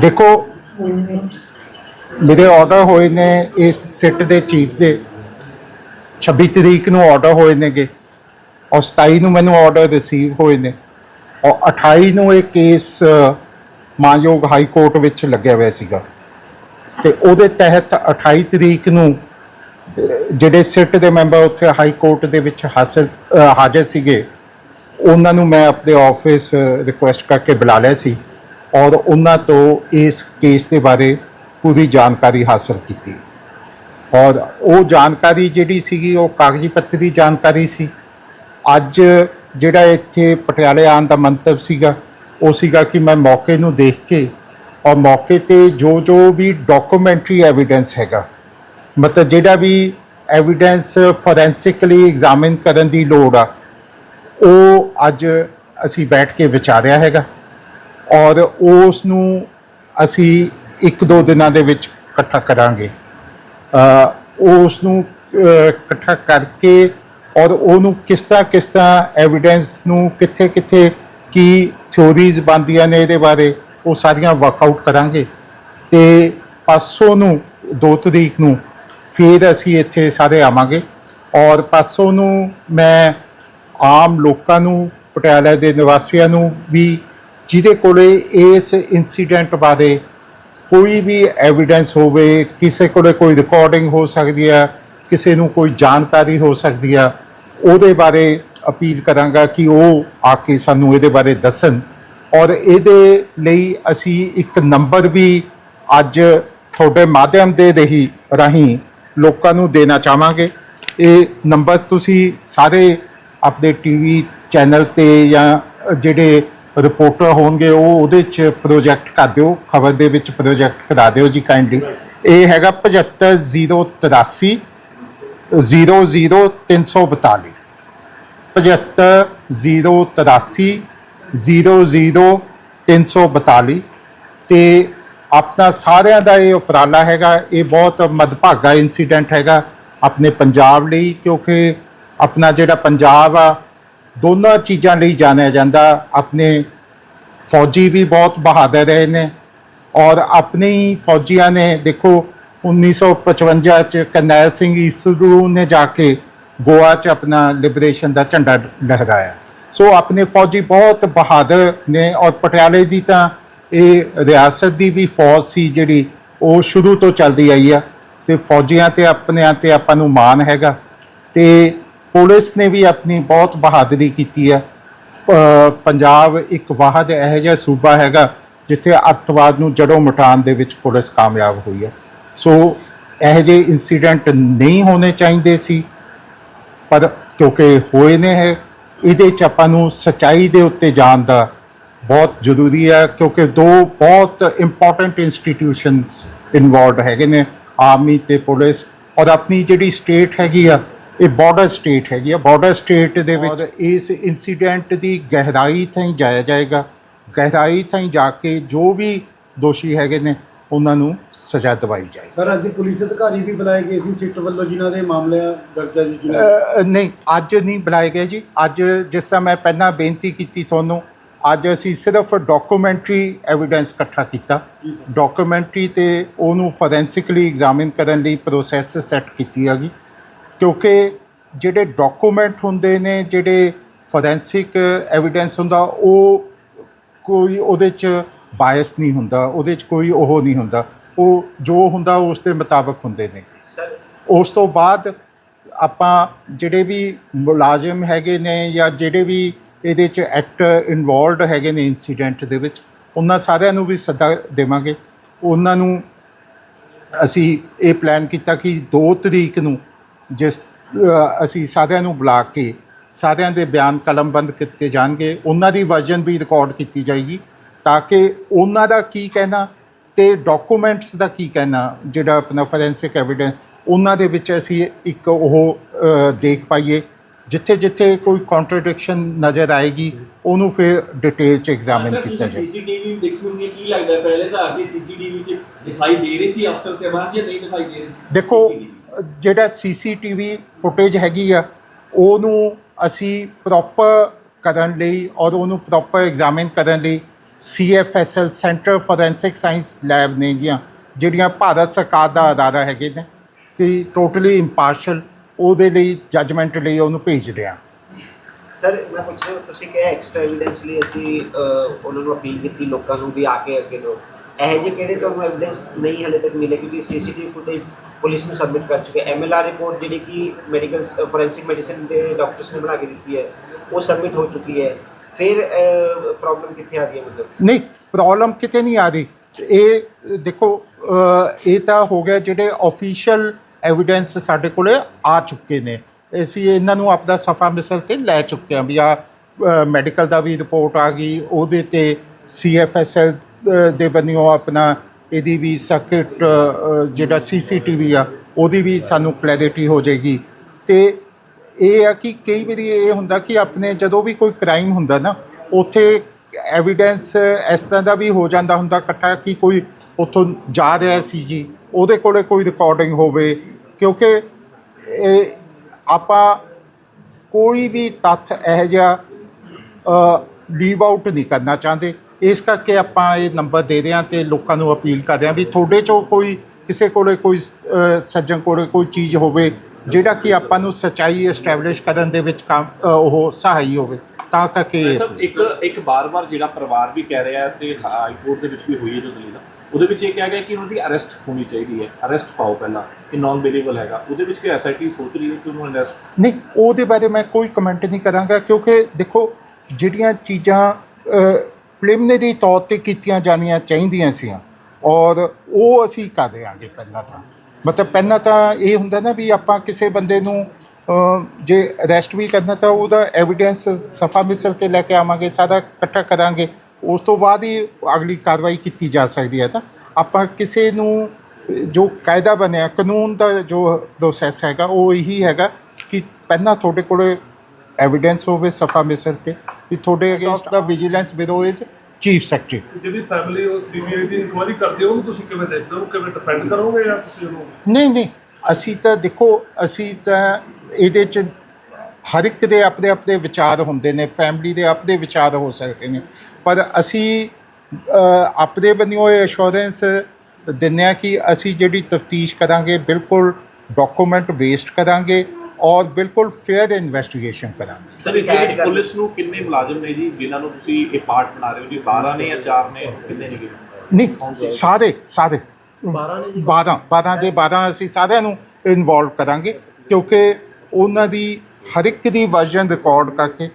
ਦੇਖੋ ਮੇਰੇ ਆਰਡਰ ਹੋਏ ਨੇ ਇਸ ਸਿੱਟ ਦੇ ਚੀਫ ਦੇ। 26 ਤਰੀਕ ਨੂੰ ਆਰਡਰ ਹੋਏ ਨੇਗੇ। ਔਰ 27 ਨੂੰ ਮੈਨੂੰ ਆਰਡਰ ਰਿਸੀਵ ਹੋਏ ਨੇ। ਔਰ 28 ਨੂੰ ਇਹ ਕੇਸ ਅ, ਮਾਨਯੋਗ ਹਾਈ ਕੋਰਟ ਵਿੱਚ ਲੱਗਿਆ ਹੋਇਆ ਸੀਗਾ। ਤੇ ਉਹਦੇ ਤਹਿਤ 28 ਤਰੀਕ ਨੂੰ ਜਿਹੜੇ ਸਿੱਟ ਦੇ ਮੈਂਬਰ ਉੱਥੇ ਹਾਈ ਕੋਰਟ ਦੇ ਵਿੱਚ ਹਾਸਲ ਹਾਜ਼ਰ ਸੀਗੇ ਉਹਨਾਂ ਨੂੰ ਮੈਂ ਆਪਣੇ ਆਫਿਸ ਰਿਕੁਐਸਟ ਕਰਕੇ ਬੁਲਾ ਲਿਆ ਸੀ। ਔਰ ਉਹਨਾਂ ਤੋਂ ਇਸ ਕੇਸ ਦੇ ਬਾਰੇ ਪੂਰੀ ਜਾਣਕਾਰੀ ਹਾਸਲ ਕੀਤੀ। ਔਰ ਉਹ ਜਾਣਕਾਰੀ ਜਿਹੜੀ ਸੀਗੀ, ਉਹ ਕਾਗਜ਼ੀ ਪੱਤਰੀ ਜਾਣਕਾਰੀ ਸੀ। ਅੱਜ ਜਿਹੜਾ ਇੱਥੇ ਪਟਿਆਲੇ ਆਉਣ ਦਾ ਮੰਤਵ ਸੀਗਾ, ਉਹ ਸੀਗਾ ਕਿ ਮੈਂ ਮੌਕੇ ਨੂੰ ਦੇਖ ਕੇ ਔਰ ਮੌਕੇ ਤੇ ਜੋ ਜੋ ਵੀ ਡਾਕੂਮੈਂਟਰੀ ਐਵੀਡੈਂਸ ਹੈਗਾ, ਮਤਲਬ ਜਿਹੜਾ ਵੀ ਐਵੀਡੈਂਸ ਫੋਰੈਂਸਿਕਲੀ ਐਗਜ਼ਾਮਿਨ ਕਰਨ ਦੀ ਲੋੜ ਆ, ਉਹ ਅੱਜ ਅਸੀਂ ਬੈਠ ਕੇ ਵਿਚਾਰਿਆ ਹੈਗਾ। ਔਰ ਉਸ ਨੂੰ ਅਸੀਂ ਇੱਕ ਦੋ ਦਿਨਾਂ ਦੇ ਵਿੱਚ ਇਕੱਠਾ ਕਰਾਂਗੇ। ਉਸ ਨੂੰ ਇਕੱਠਾ ਕਰਕੇ ਔਰ ਉਹਨੂੰ ਕਿਸ ਤਰ੍ਹਾਂ ਕਿਸ ਤਰ੍ਹਾਂ ਐਵੀਡੈਂਸ ਨੂੰ ਕਿੱਥੇ ਕਿੱਥੇ ਕੀ ਥਿਉਰੀਜ਼ ਬਣਦੀਆਂ ਨੇ ਇਹਦੇ ਬਾਰੇ ਉਹ ਸਾਰੀਆਂ ਵਰਕਆਊਟ ਕਰਾਂਗੇ। ਤੇ ਪਾਸੋਂ ਨੂੰ 2 ਤਰੀਕ ਨੂੰ ਫਿਰ ਅਸੀਂ ਇੱਥੇ ਸਾਰੇ ਆਵਾਂਗੇ। ਔਰ ਪਾਸੋਂ ਨੂੰ ਮੈਂ ਆਮ ਲੋਕਾਂ ਨੂੰ, ਪਟਿਆਲਾ ਦੇ ਨਿਵਾਸੀਆਂ ਨੂੰ ਵੀ ਜਿਹਦੇ ਕੋਲੇ ਇਸ ਇਨਸੀਡੈਂਟ ਬਾਰੇ ਕੋਈ ਵੀ ਐਵੀਡੈਂਸ ਹੋਵੇ, ਕਿਸੇ ਕੋਲੇ ਕੋਈ ਰਿਕਾਰਡਿੰਗ ਹੋ ਸਕਦੀ ਹੈ, ਕਿਸੇ ਨੂੰ ਕੋਈ ਜਾਣਕਾਰੀ ਹੋ ਸਕਦੀ ਆ ਉਹਦੇ ਬਾਰੇ ਅਪੀਲ ਕਰਾਂਗਾ ਕਿ ਉਹ ਆ ਕੇ ਸਾਨੂੰ ਇਹਦੇ ਬਾਰੇ ਦੱਸਣ। ਔਰ ਇਹਦੇ ਲਈ ਅਸੀਂ ਇੱਕ ਨੰਬਰ ਵੀ ਅੱਜ ਤੁਹਾਡੇ ਮਾਧਿਅਮ ਦੇ ਰਹੀ ਰਾਹੀਂ ਲੋਕਾਂ ਨੂੰ ਦੇਣਾ ਚਾਹਾਂਗੇ। ਇਹ ਨੰਬਰ ਤੁਸੀਂ ਸਾਰੇ ਆਪਣੇ ਟੀਵੀ ਚੈਨਲ ਤੇ ਜਾਂ ਜਿਹੜੇ ਰਿਪੋਰਟਰ ਹੋਣਗੇ, ਉਹ ਉਹਦੇ ਚ ਪ੍ਰੋਜੈਕਟ ਕਰ ਦਿਓ, ਖਬਰ ਦੇ ਵਿੱਚ ਪ੍ਰੋਜੈਕਟ ਕਰਾ ਦਿਓ ਜੀ ਕਾਈਂਡਲੀ ਇਹ ਹੈਗਾ 75083 00342 75083 00342 ਤੇ ਆਪਣਾ ਸਾਰਿਆਂ ਦਾ ਇਹ ਉਪਰਾਲਾ ਹੈਗਾ, ਇਹ ਬਹੁਤ ਮਦਭਾਗਾ ਇਨਸੀਡੈਂਟ ਹੈਗਾ ਆਪਣੇ ਪੰਜਾਬ ਲਈ, ਕਿਉਂਕਿ ਆਪਣਾ ਜਿਹੜਾ ਪੰਜਾਬ ਆ ਦੋਨਾਂ ਚੀਜ਼ਾਂ ਲਈ ਜਾਣਿਆ ਜਾਂਦਾ। ਆਪਣੇ ਫੌਜੀ ਵੀ ਬਹੁਤ ਬਹਾਦਰ ਰਹੇ ਨੇ ਔਰ ਆਪਣੇ ਹੀ ਫੌਜੀਆਂ ਨੇ ਦੇਖੋ 1955 ਚ ਕਰਨੈਲ ਸਿੰਘ ਈਸਰੂ ਨੇ ਜਾ ਕੇ ਗੋਆ ਚ ਆਪਣਾ ਲਿਬਰੇਸ਼ਨ ਦਾ ਝੰਡਾ ਲਹਿਰਾਇਆ। ਸੋ ਆਪਣੇ ਫੌਜੀ ਬਹੁਤ ਬਹਾਦਰ ਨੇ ਔਰ ਪਟਿਆਲੇ ਦੀ ਤਾਂ ਇਹ ਰਿਆਸਤ ਦੀ ਵੀ ਫੌਜ ਸੀ ਜਿਹੜੀ ਉਹ ਸ਼ੁਰੂ ਤੋਂ ਚੱਲਦੀ ਆਈ ਆ ਤੇ ਫੌਜੀਆਂ ਤੇ ਆਪਣਿਆਂ ਤੇ ਆਪਾਂ ਨੂੰ ਮਾਣ ਹੈਗਾ ਤੇ ਪੁਲਿਸ ਨੇ ਵੀ ਆਪਣੀ ਬਹੁਤ ਬਹਾਦਰੀ ਕੀਤੀ ਆ ਪੰਜਾਬ ਇੱਕ ਵਾਹਦ ਇਹੋ ਜਿਹਾ ਸੂਬਾ ਹੈਗਾ, ਜਿੱਥੇ ਅੱਤਵਾਦ ਨੂੰ ਜੜੋਂ ਮਟਾਉਣ ਦੇ ਵਿੱਚ ਪੁਲਿਸ ਕਾਮਯਾਬ ਹੋਈ ਹੈ। ਸੋ ਇਹੋ ਜਿਹੇ ਇਨਸੀਡੈਂਟ ਨਹੀਂ ਹੋਣੇ ਚਾਹੀਦੇ ਸੀ, ਪਰ ਕਿਉਂਕਿ ਹੋਏ ਨੇ ਹੈ ਇਹਦੇ ਚ ਆਪਾਂ ਨੂੰ ਸਚਾਈ ਦੇ ਉੱਤੇ ਜਾਣ ਦਾ ਬਹੁਤ ਜ਼ਰੂਰੀ ਹੈ, ਕਿਉਂਕਿ ਦੋ ਬਹੁਤ ਇੰਪੋਰਟੈਂਟ ਇੰਸਟੀਟਿਊਸ਼ਨਸ ਇਨਵੋਲਡ ਹੈਗੇ ਨੇ, ਆਰਮੀ ਤੇ ਪੁਲਿਸ, ਔਰ ਆਪਣੀ ਜਿਹੜੀ ਸਟੇਟ ਹੈਗੀ ਆ ਇਹ ਬਾਰਡਰ ਸਟੇਟ ਹੈਗੀ ਆ। ਬਾਰਡਰ ਸਟੇਟ ਦੇ ਵਿੱਚ ਇਸ ਇਨਸੀਡੈਂਟ ਦੀ ਗਹਿਰਾਈ ਤਾਈਂ ਜਾਇਆ ਜਾਏਗਾ। ਗਹਿਰਾਈ ਤਾਈਂ ਜਾ ਕੇ ਜੋ ਵੀ ਦੋਸ਼ੀ ਹੈਗੇ ਨੇ ਉਹਨਾਂ ਨੂੰ ਸਜ਼ਾ ਦਿਵਾਈ ਜਾਏਗੀ। ਸਰ ਅੱਜ ਪੁਲਿਸ ਅਧਿਕਾਰੀ ਵੀ ਬੁਲਾਏ ਗਏ ਸੀ ਸਿੱਟ ਵੱਲੋਂ ਜਿਨ੍ਹਾਂ ਦੇ ਮਾਮਲੇ ਦਰਜ ਹੈ ਜੀ ਜਿਨ੍ਹਾਂ ਨਹੀਂ ਅੱਜ ਨਹੀਂ ਬੁਲਾਏ ਗਏ ਜੀ। ਅੱਜ ਜਿਸ ਤਰ੍ਹਾਂ ਮੈਂ ਪਹਿਲਾਂ ਬੇਨਤੀ ਕੀਤੀ ਤੁਹਾਨੂੰ ਅੱਜ ਅਸੀਂ ਸਿਰਫ ਡਾਕੂਮੈਂਟਰੀ ਐਵੀਡੈਂਸ ਇਕੱਠਾ ਕੀਤਾ। ਡਾਕੂਮੈਂਟਰੀ ਤੇ ਉਹਨੂੰ ਫੋਰੈਂਸਿਕਲੀ ਐਗਜ਼ਾਮਿਨ ਕਰਨ ਲਈ ਪ੍ਰੋਸੈਸ ਸੈੱਟ ਕੀਤੀ ਹੈਗੀ। ਕਿਉਂਕਿ ਜਿਹੜੇ ਡਾਕੂਮੈਂਟ ਹੁੰਦੇ ਨੇ ਜਿਹੜੇ ਫੋਰੈਂਸਿਕ ਐਵੀਡੈਂਸ ਹੁੰਦਾ ਉਹ ਕੋਈ ਉਹਦੇ ਚ ਬਾਇਸ ਨਹੀਂ ਹੁੰਦਾ ਉਹਦੇ ਚ ਕੋਈ ਉਹ ਨਹੀਂ ਹੁੰਦਾ। ਉਹ ਜੋ ਹੁੰਦਾ ਉਸ ਦੇ ਮੁਤਾਬਕ ਹੁੰਦੇ ਨੇ। ਉਸ ਤੋਂ ਬਾਅਦ ਆਪਾਂ ਜਿਹੜੇ ਵੀ ਮੁਲਾਜ਼ਮ ਹੈਗੇ ਨੇ ਜਾਂ ਜਿਹੜੇ ਵੀ ਇਹਦੇ ਚ ਐਕਟਰ ਇਨਵੋਲਡ ਹੈਗੇ ਨੇ ਇਨਸੀਡੈਂਟ ਦੇ ਵਿੱਚ ਉਹਨਾਂ ਸਾਰਿਆਂ ਨੂੰ ਵੀ ਸੱਦਾ ਦੇਵਾਂਗੇ। ਉਹਨਾਂ ਨੂੰ ਅਸੀਂ ਇਹ ਪਲਾਨ ਕੀਤਾ ਕਿ 2 ਤਰੀਕ ਨੂੰ ਜਿਸ ਅਸੀਂ ਸਾਰਿਆਂ ਨੂੰ ਬੁਲਾ ਕੇ ਸਾਰਿਆਂ ਦੇ ਬਿਆਨ ਕਲਮਬੰਦ ਕੀਤੇ ਜਾਣਗੇ ਉਹਨਾਂ ਦੀ ਵਰਜਨ ਵੀ ਰਿਕਾਰਡ ਕੀਤੀ ਜਾਏਗੀ ਤਾਂ ਕਿ ਉਹਨਾਂ ਦਾ ਕੀ ਕਹਿਣਾ ਤੇ ਡਾਕੂਮੈਂਟਸ ਦਾ ਕੀ ਕਹਿਣਾ ਜਿਹੜਾ ਆਪਣਾ ਫੋਰੈਂਸਿਕ ਐਵੀਡੈਂਸ ਉਹਨਾਂ ਦੇ ਵਿੱਚ ਅਸੀਂ ਇੱਕ ਉਹ ਦੇਖ ਪਾਈਏ ਜਿੱਥੇ ਜਿੱਥੇ ਕੋਈ ਕੰਟਰਡਿਕਸ਼ਨ ਨਜ਼ਰ ਆਏਗੀ ਉਹਨੂੰ ਫਿਰ ਡਿਟੇਲ ਚ ਐਗਜ਼ਾਮਿਨ ਕੀਤਾ ਜਾਏ। ਸੀਸੀਟੀਵੀ ਦੇਖੀ ਹੋਣੀ ਕੀ ਲੱਗਦਾ ਪਹਿਲੇ ਤਾਂ ਆ ਕੇ ਸੀਸੀਟੀਵੀ ਚ ਦਿਖਾਈ ਦੇ ਰਹੀ ਸੀ ਅਫਸਰ ਸਾਹਿਬਾਨ ਜਾਂ ਨਹੀਂ ਦਿਖਾਈ ਦੇ ਰਹੀ ਦੇਖੋ? ਜਿਹੜਾ ਸੀਸੀਟੀਵੀ ਫੁਟੇਜ ਹੈਗੀ ਆ, ਉਹਨੂੰ ਅਸੀਂ ਪ੍ਰੋਪਰ ਕਰਨ ਲਈ ਔਰ ਉਹਨੂੰ ਪ੍ਰੋਪਰ ਐਗਜ਼ਾਮਿਨ ਕਰਨ ਲਈ CFSL centre forensic science lab ਨੇਗੀਆਂ ਜਿਹੜੀਆਂ ਭਾਰਤ ਸਰਕਾਰ ਦਾ ਅਦਾਰਾ ਹੈਗੇ ਨੇ, ਕਿ ਟੋਟਲੀ ਇੰਪਾਰਸ਼ਲ ਉਹਦੇ ਲਈ ਜੱਜਮੈਂਟ ਲਈ ਉਹਨੂੰ ਭੇਜਦੇ ਆ। ਸਰ ਮੈਂ ਪੁੱਛਿਆ ਤੁਸੀਂ ਕਿਹਾ ਐਕਸਟਰਾ ਐਵੀਡੈਂਸ ਲਈ ਅਸੀਂ ਉਹਨਾਂ ਨੂੰ ਅਪੀਲ ਕੀਤੀ, ਲੋਕਾਂ ਨੂੰ ਵੀ ਆ ਕੇ ਅੱਗੇ ਦਿਓ। ਇਹ ਜਿਹੇ ਕਿਹੜੇ ਤੁਹਾਨੂੰ ਐਵੀਡੈਂਸ ਨਹੀਂ ਹਲੇ ਤੱਕ ਮਿਲੇ, ਕਿਉਂਕਿ ਸੀਸੀਟੀਵੀ ਫੁਟੇਜ ਪੁਲਿਸ ਨੂੰ ਸਬਮਿਟ ਕਰ ਚੁੱਕੇ ਐਮਐਲਆਰ ਰਿਪੋਰਟ ਜਿਹੜੀ ਕਿ ਮੈਡੀਕਲ ਫੋਰੈਂਸਿਕ ਮੈਡੀਸਿਨ ਦੇ ਡਾਕਟਰਸ ਨੇ ਬਣਾ ਕੇ ਦਿੱਤੀ ਹੈ, ਉਹ ਸਬਮਿਟ ਹੋ ਚੁੱਕੀ ਹੈ। ਫਿਰ ਪ੍ਰੋਬਲਮ ਕਿੱਥੇ ਆ ਗਈ ਹੈ ਮਤਲਬ? ਨਹੀਂ ਪ੍ਰੋਬਲਮ ਕਿਤੇ ਨਹੀਂ ਆ ਰਹੀ। ਇਹ, ਦੇਖੋ ਇਹ ਤਾਂ ਹੋ ਗਿਆ ਜਿਹੜੇ ਆਫੀਸ਼ੀਅਲ ਐਵੀਡੈਂਸ ਸਾਡੇ ਕੋਲੇ ਆ ਚੁੱਕੇ ਨੇ। ਅਸੀਂ ਇਹਨਾਂ ਨੂੰ ਆਪਦਾ ਸਫਾ ਮਿਸਲ ਤੇ ਲੈ ਚੁੱਕੇ ਹਾਂ ਵੀ ਆ ਮੈਡੀਕਲ ਦਾ ਵੀ ਰਿਪੋਰਟ ਆ ਗਈ, ਉਹਦੇ ਤੇ ਸੀਐਫਐਸਐਲ ਦੇ ਬੰਨਿਓ ਆਪਣਾ, ਇਹਦੀ ਵੀ ਸਰਕਟ ਜਿਹੜਾ ਸੀਸੀਟੀਵੀ ਆ, ਉਹਦੀ ਵੀ ਸਾਨੂੰ ਕਲੈਰਿਟੀ ਹੋ ਜਾਏਗੀ। ਤੇ ਇਹ ਆ ਕਿ ਕਈ ਵਾਰੀ ਇਹ ਹੁੰਦਾ ਕਿ ਆਪਣੇ ਜਦੋਂ ਵੀ ਕੋਈ ਕ੍ਰਾਈਮ ਹੁੰਦਾ ਨਾ, ਉੱਥੇ ਐਵੀਡੈਂਸ ਇਸ ਤਰ੍ਹਾਂ ਦਾ ਵੀ ਹੋ ਜਾਂਦਾ ਹੁੰਦਾ ਇਕੱਠਾ ਕਿ ਕੋਈ ਉੱਥੋਂ ਜਾ ਰਿਹਾ ਸੀ ਜੀ, ਉਹਦੇ ਕੋਲੇ ਕੋਈ ਰਿਕਾਰਡਿੰਗ ਹੋਵੇ, ਕਿਉਂਕਿ ਇਹ ਆਪਾਂ ਕੋਈ ਵੀ ਤੱਥ ਇਹੋ ਜਿਹਾ ਲੀਵ ਆਊਟ ਨਹੀਂ ਕਰਨਾ ਚਾਹੁੰਦੇ। ਇਸ ਕਰਕੇ ਆਪਾਂ ਇਹ ਨੰਬਰ ਦੇ ਰਹੇ ਹਾਂ ਤੇ ਲੋਕਾਂ ਨੂੰ ਅਪੀਲ ਕਰਦੇ ਹਾਂ ਵੀ ਤੁਹਾਡੇ ਚੋਂ ਕੋਈ ਕਿਸੇ ਕੋਲੇ ਕੋਈ ਸੱਜਣ ਕੋਲੇ ਕੋਈ ਚੀਜ਼ ਹੋਵੇ ਜਿਹੜਾ ਕਿ ਆਪਾਂ ਨੂੰ ਸਚਾਈ ਐਸਟੈਬਲਿਸ਼ ਕਰਨ ਦੇ ਵਿੱਚ ਕੰਮ ਉਹ ਸਹਾਈ ਹੋਵੇ ਤਾਂ ਕਰਕੇ ਸਭ ਇੱਕ ਇੱਕ ਬਾਰ-ਬਾਰ ਜਿਹੜਾ ਪਰਿਵਾਰ ਵੀ ਕਹਿ ਰਿਹਾ ਤੇ ਹਾਈ ਕੋਰਟ ਦੇ ਵਿੱਚ ਵੀ ਹੋਈ ਹੈ ਜੋ ਦਲੀਲ ਉਹਦੇ ਵਿੱਚ ਇਹ ਕਿਹਾ ਗਿਆ ਕਿ ਉਹਨਾਂ ਦੀ ਅਰੈਸਟ ਹੋਣੀ ਚਾਹੀਦੀ ਹੈ ਅਰੈਸਟ ਪਾਓ ਪਹਿਲਾਂ ਇਹ ਨਾਨ ਬੇਲੇਬਲ ਹੈਗਾ ਉਹਦੇ ਵਿੱਚ ਕਿ ਐਸਆਈਟੀ ਸੋਚ ਰਹੀ ਹੈ ਕਿ ਉਹਨੂੰ ਅਰੈਸਟ ਨਹੀਂ ਉਹਦੇ ਬਾਰੇ ਮੈਂ ਕੋਈ ਕਮੈਂਟ ਨਹੀਂ ਕਰਾਂਗਾ ਕਿਉਂਕਿ ਦੇਖੋ ਜਿਹੜੀਆਂ ਚੀਜ਼ਾਂ ਪ੍ਰੀਲਿਮਿਨਰੀ ਤੌਰ ਤੇ ਕੀਤੀਆਂ ਜਾਣੀਆਂ ਚਾਹੀਦੀਆਂ ਸੀ ਔਰ ਉਹ ਅਸੀਂ ਕਰ ਦਿਆਂਗੇ ਪਹਿਲਾਂ ਤਾਂ। ਮਤਲਬ ਪਹਿਲਾਂ ਤਾਂ ਇਹ ਹੁੰਦਾ ਨਾ ਵੀ ਆਪਾਂ ਕਿਸੇ ਬੰਦੇ ਨੂੰ ਜੇ ਅਰੈਸਟ ਵੀ ਕਰਨਾ ਤਾਂ ਉਹਦਾ ਐਵੀਡੈਂਸ ਸਫਾ ਮਿਸਰ ਤੇ ਲੈ ਕੇ ਆਵਾਂਗੇ, ਸਾਰਾ ਇਕੱਠਾ ਕਰਾਂਗੇ, ਉਸ ਤੋਂ ਬਾਅਦ ਹੀ ਅਗਲੀ ਕਾਰਵਾਈ ਕੀਤੀ ਜਾ ਸਕਦੀ ਹੈ ਤਾਂ। ਆਪਾਂ ਕਿਸੇ ਨੂੰ ਜੋ ਕਾਇਦਾ ਬਣਿਆ, ਕਾਨੂੰਨ ਦਾ ਜੋ ਪ੍ਰੋਸੈਸ ਹੈਗਾ, ਉਹ ਇਹੀ ਹੈਗਾ ਕਿ ਪਹਿਲਾਂ ਤੁਹਾਡੇ ਕੋਲ ਐਵੀਡੈਂਸ ਹੋਵੇ ਸਫਾ ਮਿਸਰ ਤੇ ਵੀ ਤੁਹਾਡੇ against the vigilance bureau is chief secretary ਜਿਹੜੀ ਫੈਮਿਲੀ ਉਹ ਸੀਬੀਆਈ ਦੀ ਇਨਕੁਆਇਰੀ ਕਰਦੀ ਹੈ ਉਹਨੂੰ ਤੁਸੀਂ ਕਿਵੇਂ ਦੇਖਦੇ ਹੋ? ਕਿਵੇਂ ਡਿਫੈਂਡ ਕਰੋਗੇ ਜਾਂ ਤੁਸੀਂ ਉਹਨੂੰ ਨਹੀਂ ਨਹੀਂ ਅਸੀਂ ਤਾਂ ਦੇਖੋ ਅਸੀਂ ਤਾਂ ਇਹਦੇ ਚ ਹਰ ਇੱਕ ਦੇ ਆਪਣੇ ਆਪਣੇ ਵਿਚਾਰ ਹੁੰਦੇ ਨੇ ਫੈਮਿਲੀ ਦੇ ਆਪਣੇ ਵਿਚਾਰ ਹੋ ਸਕਦੇ ਨੇ। ਪਰ ਅਸੀਂ ਆਪਣੇ ਬੰਨਿਓ ਇਹ ਅਸ਼ੋਰੈਂਸ ਦਿੰਦੇ ਹਾਂ ਕਿ ਅਸੀਂ ਜਿਹੜੀ ਤਫਤੀਸ਼ ਕਰਾਂਗੇ ਬਿਲਕੁਲ ਡਾਕੂਮੈਂਟ ਬੇਸਡ ਕਰਾਂਗੇ। ਔਰ ਬਿਲਕੁਲ ਫੇਅਰ ਇਨਵੈਸਟੀਗੇਸ਼ਨ ਕਰਾਂਗੇ। ਸਰ ਇਸ ਦੇ ਵਿੱਚ ਪੁਲਿਸ ਨੂੰ ਕਿੰਨੇ ਮੁਲਾਜ਼ਮ ਨੇ ਜੀ? ਜਿਨ੍ਹਾਂ ਨੂੰ ਤੁਸੀਂ ਇਹ ਪਾਰਟ ਬਣਾ ਰਹੇ ਹੋ ਜੀ? 12 ਨੇ ਜਾਂ 4 ਨੇ? ਕਿੰਨੇ ਨੇ ਨਹੀਂ ਸਾਰੇ ਸਾਰੇ। 12 ਨੇ 12 12 ਦੇ 12 ਅਸੀਂ ਸਾਰਿਆਂ ਨੂੰ ਇਨਵੋਲਵ ਕਰਾਂਗੇ ਕਿਉਂਕਿ ਉਹਨਾਂ ਦੀ ਹਰ ਇੱਕ ਦੀ ਵਰਜਨ ਰਿਕਾਰਡ ਕਰਕੇ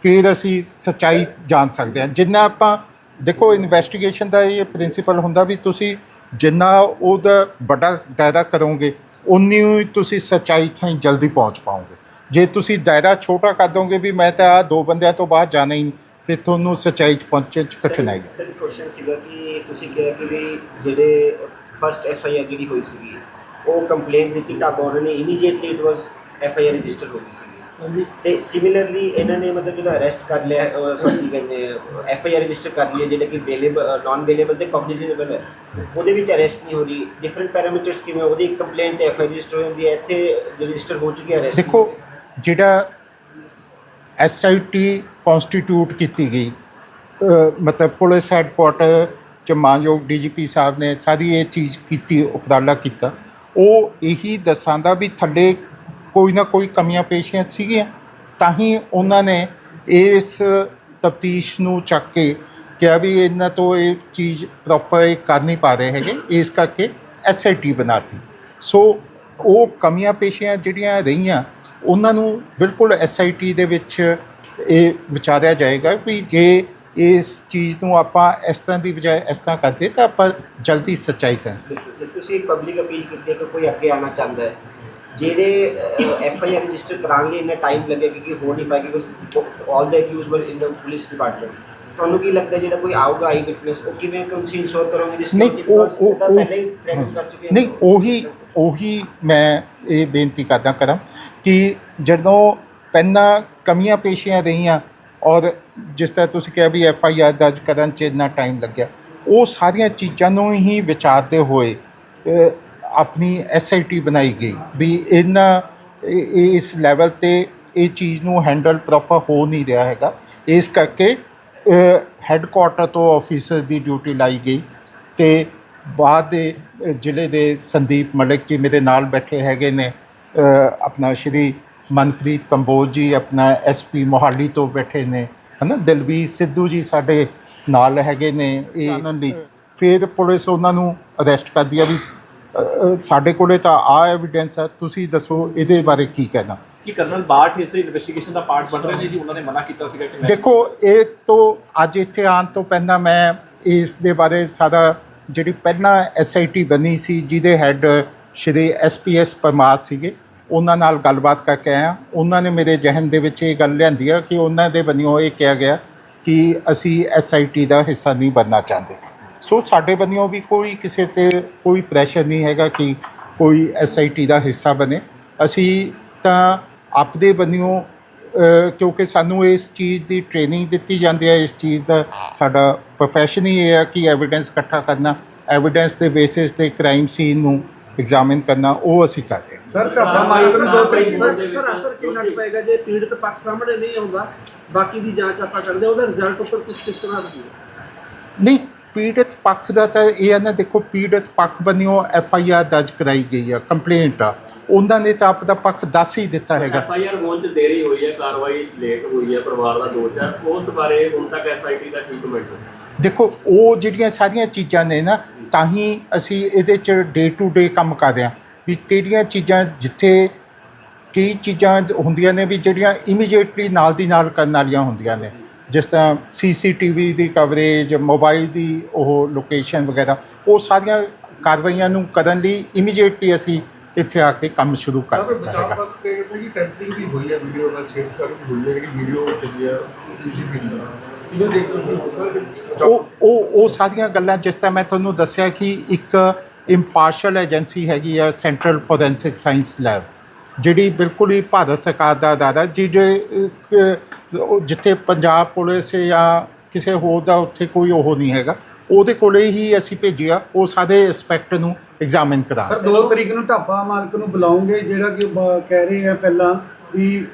ਫਿਰ ਅਸੀਂ ਸੱਚਾਈ ਜਾਣ ਸਕਦੇ ਹਾਂ। ਜਿੰਨਾ ਆਪਾਂ ਦੇਖੋ ਇਨਵੈਸਟੀਗੇਸ਼ਨ ਦਾ ਇਹ ਪ੍ਰਿੰਸੀਪਲ ਹੁੰਦਾ ਵੀ ਤੁਸੀਂ ਜਿੰਨਾ ਉਹਦਾ ਵੱਡਾ ਦਾਇਰਾ ਕਰੋਗੇ ਉਨੀ ਹੀ ਤੁਸੀਂ ਸੱਚਾਈ ਤਾਈਂ ਜਲਦੀ ਪਹੁੰਚ ਪਾਓਗੇ। ਜੇ ਤੁਸੀਂ ਦਾਇਰਾ ਛੋਟਾ ਕਰ ਦੋਗੇ ਵੀ ਮੈਂ ਤਾਂ ਆਹ ਦੋ ਬੰਦਿਆਂ ਤੋਂ ਬਾਹਰ ਜਾਣਾ ਹੀ ਨਹੀਂ, ਫਿਰ ਤੁਹਾਨੂੰ ਸੱਚਾਈ 'ਚ ਪਹੁੰਚਣ 'ਚ ਕਠਿਨਾਈ ਹੈ ਸਰ ਕੁਐਸਚਨ ਸੀਗਾ ਕਿ ਤੁਸੀਂ ਕਿਹਾ ਕਿ ਵੀ ਜਿਹੜੇ ਫਸਟ ਐਫ ਆਈ ਆਰ ਜਿਹੜੀ ਹੋਈ ਸੀਗੀ, ਉਹ ਕੰਪਲੇਂਟ ਦਿੱਤੀ ਤਾਂ ਉਹਨਾਂ ਨੇ immediately it was F I R register ਹੋ ਗਈ ਸੀਗੀ। ਹਾਂਜੀ। ਤੇ ਸਿਮਿਲਰਲੀ ਇਹਨਾਂ ਨੇ ਮਤਲਬ ਜਦੋਂ ਅਰੈਸਟ ਕਰ ਲਿਆ ਸੌਰੀ ਕਹਿੰਦੇ ਐਫ ਆਈ ਆਰ ਰਜਿਸਟਰ ਕਰ ਲਈ ਹੈ, ਜਿਹੜੇ ਕਿ ਬੇਲੇਬਲ ਨਾਨ ਬੇਲੇਬਲ ਤੇ ਕੌਗਨੀਜ਼ੇਬਲ ਹੈ। ਉਹਦੇ ਵਿੱਚ ਅਰੈਸਟ ਨਹੀਂ ਹੋ ਰਹੀ। ਡਿਫਰੈਂਟ ਪੈਰਾਮੀਟਰਸ ਕਿਵੇਂ ਉਹਦੀ ਕੰਪਲੇਂਟ ਤੇ ਐਫ ਆਈ ਰਜਿਸਟਰ ਹੁੰਦੀ ਹੈ ਇੱਥੇ ਰਜਿਸਟਰ ਹੋ ਚੁੱਕੀ ਹੈ ਅਰੈਸਟ ਦੇਖੋ ਜਿਹੜਾ ਐੱਸ ਆਈ ਟੀ ਕਨਸਟੀਟਿਊਟ ਕੀਤੀ ਗਈ ਮਤਲਬ ਪੁਲਿਸ ਹੈੱਡਕੁਆਟਰ ਚ ਮਾਨਯੋਗ ਡੀਜੀਪੀ ਸਾਹਿਬ ਨੇ ਸਾਰੀ ਇਹ ਚੀਜ਼ ਕੀਤੀ ਉਪਰਾਲਾ ਕੀਤਾ। ਉਹ ਇਹੀ ਦੱਸਾਂਦਾ ਵੀ ਥੱਲੇ ਕੋਈ ਨਾ ਕੋਈ ਕਮੀਆਂ ਪੇਸ਼ੀਆਂ ਸੀਗੀਆਂ, ਤਾਂ ਹੀ ਉਹਨਾਂ ਨੇ ਇਸ ਤਫਤੀਸ਼ ਨੂੰ ਚੱਕ ਕੇ ਕਿਹਾ ਵੀ ਇਹਨਾਂ ਤੋਂ ਇਹ ਚੀਜ਼ ਪ੍ਰੋਪਰ ਇਹ ਕਰ ਨਹੀਂ ਪਾ ਰਹੇ ਹੈਗੇ, ਇਸ ਕਰਕੇ ਐਸਆਈਟੀ ਬਣਾਤੀ। ਸੋ ਉਹ ਕਮੀਆਂ ਪੇਸ਼ੀਆਂ ਜਿਹੜੀਆਂ ਰਹੀਆਂ, ਉਹਨਾਂ ਨੂੰ ਬਿਲਕੁਲ ਐਸਆਈਟੀ ਦੇ ਵਿੱਚ ਇਹ ਵਿਚਾਰਿਆ ਜਾਏਗਾ ਵੀ ਜੇ ਇਸ ਚੀਜ਼ ਨੂੰ ਆਪਾਂ ਇਸ ਤਰ੍ਹਾਂ ਦੀ ਬਜਾਏ ਇਸ ਤਰ੍ਹਾਂ ਕਰਦੇ, ਤਾਂ ਆਪਾਂ ਜਲਦੀ ਸੱਚਾਈ ਤੇ ਤੁਸੀਂ ਪਬਲਿਕ ਅਪੀਲ ਕੀਤੀ ਕਿ ਕੋਈ ਅੱਗੇ ਆਉਣਾ ਚਾਹੁੰਦਾ ਹੈ? ਜਿਹੜੇ ਐਫ ਆਈ ਆਰ ਰਜਿਸਟਰ ਲਈ ਇੰਨਾ ਟਾਈਮ ਲੱਗੇਗਾ ਕਿ ਹੋ ਨਹੀਂ ਪਾਏਗਾ ਬਿਕਾਜ਼ ਆਲ ਦ ਅਕਿਊਜ਼ ਵਰ ਇਨ ਦ ਪੁਲਿਸ ਡਿਪਾਰਟਮੈਂਟ ਤੁਹਾਨੂੰ ਕੀ ਲੱਗਦਾ ਜਿਹੜਾ ਕੋਈ ਆਊਗਾ ਆਈ ਵਿਟਨੈਸ ਉਹ ਕਿਵੇਂ ਤੁਸੀਂ ਇਨਸ਼ੋਰ ਕਰੋਗੇ ਜਿਸ ਨਹੀਂ, ਉਹ- ਉਹ- ਉਹ- ਪਹਿਲਾਂ ਹੀ ਥ੍ਰੈਟਨ ਕਰ ਚੁੱਕੇ ਨਹੀਂ ਉਹੀ ਉਹੀ ਮੈਂ ਇਹ ਬੇਨਤੀ ਕਰਦਾ ਕਰਾਂ ਕਿ ਜਦੋਂ ਪਹਿਲਾਂ ਕਮੀਆਂ ਪੇਸ਼ੀਆਂ ਰਹੀਆਂ ਔਰ ਜਿਸ ਤਰ੍ਹਾਂ ਤੁਸੀਂ ਕਿਹਾ ਵੀ ਐਫ ਆਈ ਆਰ ਦਰਜ ਕਰਨ 'ਚ ਇੰਨਾ ਟਾਈਮ ਲੱਗਿਆ ਉਹ ਸਾਰੀਆਂ ਚੀਜ਼ਾਂ ਨੂੰ ਹੀ ਵਿਚਾਰਦੇ ਹੋਏ ਆਪਣੀ ਐਸ ਆਈ ਟੀ ਬਣਾਈ ਗਈ ਵੀ ਇਹਨਾਂ ਇਹ- ਇਹ ਇਸ ਲੈਵਲ ਤੇ ਇਹ ਚੀਜ਼ ਨੂੰ ਹੈਂਡਲ ਪ੍ਰੋਪਰ ਹੋ ਨਹੀਂ ਰਿਹਾ ਹੈਗਾ। ਇਸ ਕਰਕੇ ਹੈੱਡਕੁਆਟਰ ਤੋਂ ਆਫੀਸਰ ਦੀ ਡਿਊਟੀ ਲਾਈ ਗਈ ਤੇ ਬਾਅਦ ਦੇ ਜ਼ਿਲ੍ਹੇ ਦੇ ਸੰਦੀਪ ਮਲਿਕ ਜੀ ਮੇਰੇ ਨਾਲ ਬੈਠੇ ਹੈਗੇ ਨੇ ਆਪਣਾ ਸ਼੍ਰੀ ਮਨਪ੍ਰੀਤ ਕੰਬੋਜ ਜੀ ਆਪਣਾ ਐਸਪੀ ਮੋਹਾਲੀ ਤੋਂ ਬੈਠੇ ਨੇ ਹਨਾ? ਦਲਵੀਰ ਸਿੱਧੂ ਜੀ ਸਾਡੇ ਨਾਲ ਹੈਗੇ ਨੇ ਇਹ ਲਈ। ਫਿਰ ਪੁਲਿਸ ਉਹਨਾਂ ਨੂੰ ਅਰੈਸਟ ਕਰਦੀ ਆ ਵੀ ਸਾਡੇ ਕੋਲੇ ਤਾਂ ਆ ਐਵੀਡੈਂਸ ਹੈ ਤੁਸੀਂ ਦੱਸੋ ਇਹਦੇ ਬਾਰੇ ਕੀ ਕਹਿਣਾ? ਕੀ ਕਰਨਲ ਬਾਠ ਇਸ ਇਨਵੈਸਟੀਗੇਸ਼ਨ ਦਾ ਪਾਰਟ ਬਣ ਰਹੇ ਨੇ ਜੀ? ਉਹਨਾਂ ਨੇ ਮਨਾ ਕੀਤਾ ਸੀਗਾ ਕਿ ਮੈਂ ਦੇਖੋ ਇਹ ਤੋਂ ਅੱਜ ਇੱਥੇ ਆਉਣ ਤੋਂ ਪਹਿਲਾਂ ਮੈਂ ਇਸ ਦੇ ਬਾਰੇ ਸਾਰਾ ਜਿਹੜੀ ਪਹਿਲਾਂ ਐਸਆਈਟੀ ਬਣੀ ਸੀ ਜਿਹਦੇ ਹੈੱਡ ਸ਼੍ਰੀ ਐਸਪੀਐਸ ਪਰਮਾਰ ਸੀਗੇ ਉਹਨਾਂ ਨਾਲ ਗੱਲਬਾਤ ਕਰਕੇ ਆਇਆ ਉਹਨਾਂ ਨੇ ਮੇਰੇ ਜ਼ਿਹਨ ਦੇ ਵਿੱਚ ਇਹ ਗੱਲ ਲਿਆਂਦੀ ਆ ਕਿ ਉਹਨਾਂ ਦੇ ਬੰਨਿਓ ਇਹ ਕਿਹਾ ਗਿਆ ਕਿ ਅਸੀਂ ਐਸਆਈਟੀ ਦਾ ਹਿੱਸਾ ਨਹੀਂ ਬਣਨਾ ਚਾਹੁੰਦੇ। ਸੋ ਸਾਡੇ ਬੰਨਿਓ ਵੀ ਕੋਈ ਕਿਸੇ ਤੇ ਕੋਈ ਪ੍ਰੈਸ਼ਰ ਨਹੀਂ ਹੈਗਾ ਕਿ ਕੋਈ ਐਸਆਈਟੀ ਦਾ ਹਿੱਸਾ ਬਣੇ। ਅਸੀਂ ਤਾਂ ਆਪਦੇ ਬੰਨਿਓ ਕਿਉਂਕਿ ਸਾਨੂੰ ਇਸ ਚੀਜ਼ ਦੀ ਟ੍ਰੇਨਿੰਗ ਦਿੱਤੀ ਜਾਂਦੀ ਹੈ ਇਸ ਚੀਜ਼ ਦਾ ਸਾਡਾ ਪ੍ਰੋਫੈਸ਼ਨ ਹੀ ਇਹ ਹੈ ਕਿ ਐਵੀਡੈਂਸ ਇਕੱਠਾ ਕਰਨਾ ਐਵੀਡੈਂਸ ਦੇ ਬੇਸਿਸ ਤੇ ਕ੍ਰਾਈਮ ਸੀਨ ਨੂੰ ਐਗਜ਼ਾਮਿਨ ਕਰਨਾ ਉਹ ਅਸੀਂ ਕਰਦੇ ਹਾਂ। ਸਰ ਦੋ ਨੂੰ ਸਰ ਸਰ ਅਸਰ ਕਿੰਨਾ ਪਏਗਾ ਜੇ ਪੀੜਤ ਪੱਖ ਸਾਹਮਣੇ ਨਹੀਂ ਆਉਂਦਾ ਬਾਕੀ ਦੀ ਜਾਂਚ ਆਪਾਂ ਕਰਦੇ ਉਹਦਾ ਰਿਜ਼ਲਟ ਉੱਪਰ ਕੁਝ ਕਿਸ ਤਰ੍ਹਾਂ ਰਹੇਗਾ ਨਹੀਂ ਪੀੜਤ ਪੱਖ ਦਾ ਤਾਂ ਇਹ ਹੈ ਨਾ ਦੇਖੋ ਪੀੜਤ ਪੱਖ ਬੰਨਿਓ ਐਫ ਆਈ ਆਰ ਦਰਜ ਕਰਾਈ ਗਈ ਆ ਕੰਪਲੇਂਟ ਆ। ਉਹਨਾਂ ਨੇ ਤਾਂ ਆਪਦਾ ਪੱਖ ਦੱਸ ਹੀ ਦਿੱਤਾ ਹੈਗਾ। ਐਫਆਈਆਰ ਹੋਣ ਚ ਦੇਰੀ ਹੋਈ ਹੈ ਕਾਰਵਾਈ ਲੇਟ ਹੋਈ ਹੈ ਪਰਿਵਾਰ ਦਾ ਦੋਸ਼ ਹੈ ਉਸ ਬਾਰੇ ਹੁਣ ਤੱਕ ਐਸਆਈਟੀ ਦਾ ਕੀ ਕਮੈਂਟ ਹੈ ਦੇਖੋ ਉਹ ਜਿਹੜੀਆਂ ਸਾਰੀਆਂ ਚੀਜ਼ਾਂ ਨੇ ਨਾ ਤਾਂ ਹੀ ਅਸੀਂ ਇਹਦੇ ਚ ਡੇ ਟੂ ਡੇ ਕੰਮ ਕਰਦੇ ਹਾਂ ਵੀ ਕਿਹੜੀਆਂ ਚੀਜ਼ਾਂ ਜਿੱਥੇ ਕਈ ਚੀਜ਼ਾਂ ਹੁੰਦੀਆਂ ਨੇ ਵੀ ਜਿਹੜੀਆਂ ਇਮੀਡੀਏਟਲੀ ਨਾਲ ਦੀ ਨਾਲ ਕਰਨ ਵਾਲੀਆਂ ਹੁੰਦੀਆਂ ਨੇ। ਜਿਸ ਤਰ੍ਹਾਂ ਸੀਸੀਟੀਵੀ ਦੀ ਕਵਰੇਜ ਮੋਬਾਈਲ ਦੀ ਉਹ ਲੋਕੇਸ਼ਨ ਵਗੈਰਾ ਉਹ ਸਾਰੀਆਂ ਕਾਰਵਾਈਆਂ ਨੂੰ ਕਰਨ ਲਈ ਇਮੀਡੀਏਟਲੀ ਅਸੀਂ ਇੱਥੇ ਆ ਕੇ ਕੰਮ ਸ਼ੁਰੂ ਕਰ ਦਿੱਤਾ ਹੈਗਾ। ਵਾਸਤੇ ਕਹਿੰਦੇ ਕਿ ਟੈਂਪਰਿੰਗ ਵੀ ਹੋਈ ਹੈ ਵੀਡੀਓ ਨਾਲ ਛੇੜਛਾੜ ਵੀ ਹੋਈ ਹੈ ਜਿਹੜੀ ਵੀਡੀਓ ਚੱਲੀ ਹੈ ਸੀਸੀਟੀਵੀ ਦਾ ਇਹਨੂੰ ਦੇਖ ਕੇ ਸਰ ਉਹ ਉਹ ਉਹ ਸਾਰੀਆਂ ਗੱਲਾਂ ਜਿਸ ਤਰ੍ਹਾਂ ਮੈਂ ਤੁਹਾਨੂੰ ਦੱਸਿਆ ਕਿ ਇੱਕ ਇੰਪਾਰਸ਼ਲ ਏਜੰਸੀ ਹੈਗੀ ਆ ਸੈਂਟਰਲ ਫੋਰੈਂਸਿਕ ਸਾਇੰਸ ਲੈਬ ਜਿਹੜੀ ਬਿਲਕੁਲ ਹੀ ਭਾਰਤ ਸਰਕਾਰ ਦਾ ਅਦਾਰਾ ਜਿਹੜੇ ਅਹ, ਜਿੱਥੇ ਪੰਜਾਬ ਪੁਲਿਸ ਜਾਂ ਕਿਸੇ ਹੋਰ ਦਾ ਉੱਥੇ ਕੋਈ ਉਹ ਨਹੀਂ ਹੈਗਾ ਉਹਦੇ ਕੋਲੇ ਹੀ ਅਸੀਂ ਭੇਜਿਆ ਉਹ ਸਾਰੇ ਐਸਪੈਕਟ ਨੂੰ ਐਗਜ਼ਾਮਿਨ ਕਰਾ ਸਰ ਦੋ ਤਰੀਕ ਨੂੰ ਢਾਬਾ ਮਾਲਕ ਨੂੰ ਬੁਲਾਉਂਗੇ ਜਿਹੜਾ ਕਿ ਬ- ਕਹਿ ਰਹੇ ਆ ਪਹਿਲਾਂ ਵੀ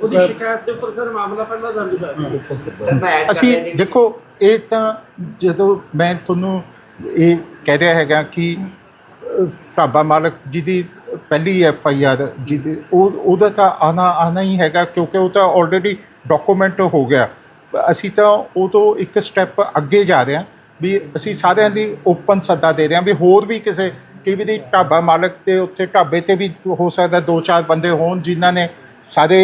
ਉਹਦੀ ਸ਼ਿਕਾਇਤ ਦੇ ਉੱਪਰ ਸਰ ਮਾਮਲਾ ਪਹਿਲਾਂ ਦਰਜ ਹੋਇਆ ਸੀ। ਸਰ ਮੈਂ ਐਡ ਅਸੀਂ ਦੇਖੋ ਇਹ ਤਾਂ ਜਦੋਂ ਮੈਂ ਤੁਹਾਨੂੰ ਇਹ ਕਹਿ ਰਿਹਾ ਹੈਗਾ ਕਿ ਅਹ, ਢਾਬਾ ਮਾਲਕ ਜਿਹਦੀ ਪਹਿਲੀ ਐਫ ਆਈ ਆਰ ਜਿਹਦੇ ਉਹ, ਉਹਦਾ ਤਾਂ ਆਣਾ ਆਣਾ ਹੀ ਹੈਗਾ ਕਿਉਂਕਿ ਉਹ ਤਾਂ ਆਲਰੇਡੀ ਡਾਕੂਮੈਂਟ ਹੋ ਗਿਆ। ਅਸੀਂ ਤਾਂ ਉਹ ਤੋਂ ਇੱਕ ਸਟੈਪ ਅੱਗੇ ਜਾ ਰਹੇ ਹਾਂ ਵੀ ਅਸੀਂ ਸਾਰਿਆਂ ਦੀ ਓਪਨ ਸੱਦਾ ਦੇ ਰਹੇ ਹਾਂ ਵੀ ਹੋਰ ਵੀ ਕਿਸੇ, ਕਈ ਵੀ ਢਾਬਾ ਮਾਲਕ ਤੇ ਉੱਥੇ ਢਾਬੇ ਤੇ ਵੀ ਹੋ ਸਕਦਾ ਦੋ ਚਾਰ ਬੰਦੇ ਹੋਣ ਜਿਨ੍ਹਾਂ ਨੇ ਸਾਰੇ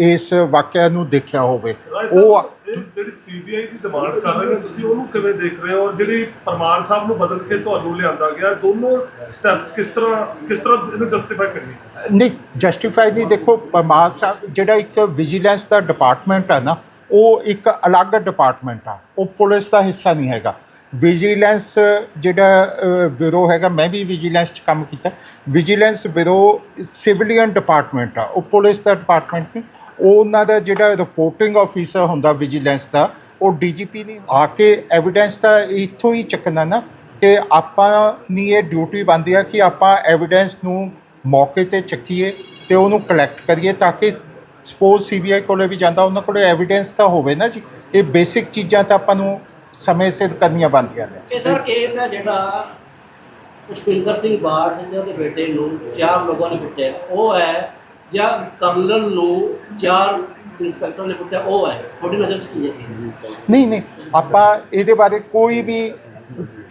ਇਸ ਵਾਕਿਆ ਨੂੰ ਦੇਖਿਆ ਹੋਵੇ। ਉਹ ਜਿਹੜੀ ਸੀਬੀਆਈ ਦੀ ਡਿਮਾਂਡ ਕਰ ਰਹੇ ਨੇ ਤੁਸੀਂ ਉਹਨੂੰ ਕਿਵੇਂ ਦੇਖ ਰਹੇ ਹੋ? ਔਰ ਜਿਹੜੀ ਪਰਮਾਰ ਸਾਹਿਬ ਨੂੰ ਬਦਲ ਕੇ ਤੁਹਾਨੂੰ ਲਿਆਂਦਾ ਗਿਆ ਦੋਨੋਂ ਸਟੈਪ ਕਿਸ ਤਰ੍ਹਾਂ ਕਿਸ ਤਰ੍ਹਾਂ ਇਹਨੂੰ ਜਸਟੀਫਾਈ ਕਰਨੀ ਨਹੀਂ ਜਸਟੀਫਾਈ ਨਹੀਂ ਦੇਖੋ ਪਰਮਾਰ ਸਾਹਿਬ ਜਿਹੜਾ ਇੱਕ ਵਿਜੀਲੈਂਸ ਦਾ ਡਿਪਾਰਟਮੈਂਟ ਹੈ ਨਾ ਉਹ ਇੱਕ ਅਲੱਗ ਡਿਪਾਰਟਮੈਂਟ ਆ। ਉਹ ਪੁਲਿਸ ਦਾ ਹਿੱਸਾ ਨਹੀਂ ਹੈਗਾ। ਵਿਜੀਲੈਂਸ ਜਿਹੜਾ ਬਿਊਰੋ ਹੈਗਾ ਮੈਂ ਵੀ ਵਿਜੀਲੈਂਸ 'ਚ ਕੰਮ ਕੀਤਾ। ਵਿਜੀਲੈਂਸ ਬਿਊਰੋ ਸਿਵਲੀਅਨ ਡਿਪਾਰਟਮੈਂਟ ਆ। ਉਹ ਪੁਲਿਸ ਦਾ ਡਿਪਾਰਟਮੈਂਟ ਨਹੀਂ ਉਹ ਉਹਨਾਂ ਦਾ ਜਿਹੜਾ ਰਿਪੋਰਟਿੰਗ ਆਫੀਸਰ ਹੁੰਦਾ ਵਿਜੀਲੈਂਸ ਦਾ, ਉਹ ਡੀਜੀਪੀ ਨਹੀਂ ਆ ਕੇ ਐਵੀਡੈਂਸ ਤਾਂ ਇੱਥੋਂ ਹੀ ਚੱਕਣਾ ਨਾ ਕਿ ਆਪਾਂ ਨਹੀਂ ਇਹ ਡਿਊਟੀ ਬਣਦੀ ਆ ਕਿ ਆਪਾਂ ਐਵੀਡੈਂਸ ਨੂੰ ਮੌਕੇ ਤੇ ਚੱਕੀਏ ਤੇ ਉਹਨੂੰ ਕਲੈਕਟ ਕਰੀਏ ਤਾਂ ਕਿ ਸਪੋਜ਼ ਸੀਬੀਆਈ ਕੋਲੇ ਵੀ ਜਾਂਦਾ, ਉਹਨਾਂ ਕੋਲੇ ਐਵੀਡੈਂਸ ਤਾਂ ਹੋਵੇ ਨਾ ਜੀ। ਇਹ ਬੇਸਿਕ ਚੀਜ਼ਾਂ ਤਾਂ ਆਪਾਂ ਨੂੰ ਸਮੇਂ ਸਿਰ ਕਰਨੀਆਂ ਬਣਦੀਆਂ ਨੇ। ਇਹ ਸਰ ਕੇਸ ਹੈ ਜਿਹੜਾ ਪੁਸ਼ਪਿੰਦਰ ਸਿੰਘ ਬਾਠ ਤੇ ਉਹਦੇ ਬੇਟੇ ਨੂੰ ਚਾਰ ਲੋਕਾਂ ਨੇ ਕੁੱਟਿਆ, ਉਹ ਹੈ ਜਾਂ ਕਰਨਲ ਨੂੰ ਚਾਰ ਇੰਸਪੈਕਟਰ ਨੇ ਕੁੱਟਿਆ ਉਹ ਹੈ। ਤੁਹਾਡੀ ਨਜ਼ਰ 'ਚ ਕੀ ਹੈ? ਨਹੀਂ ਨਹੀਂ। ਆਪਾਂ ਇਹਦੇ ਬਾਰੇ ਕੋਈ ਵੀ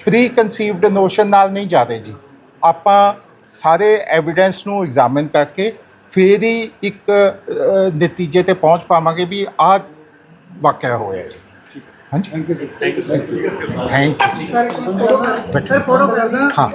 ਪ੍ਰੀ ਕਨਸੀਵਡ ਨੋਸ਼ਨ ਨਾਲ ਨਹੀਂ ਜਾਦੇ ਜੀ। ਆਪਾਂ ਸਾਰੇ ਐਵੀਡੈਂਸ ਨੂੰ ਐਗਜ਼ਾਮਿਨ ਕਰਕੇ ਫਿਰ ਹੀ ਇੱਕ ਨਤੀਜੇ ਤੇ ਪਹੁੰਚ ਪਾਵਾਂਗੇ ਵੀ ਆਹ ਵਾਕਿਆ ਹੋਇਆ ਜੀ। ਹਾਂਜੀ? Thank you thank you sir photo ਕਰਦਾ ਹਾਂ।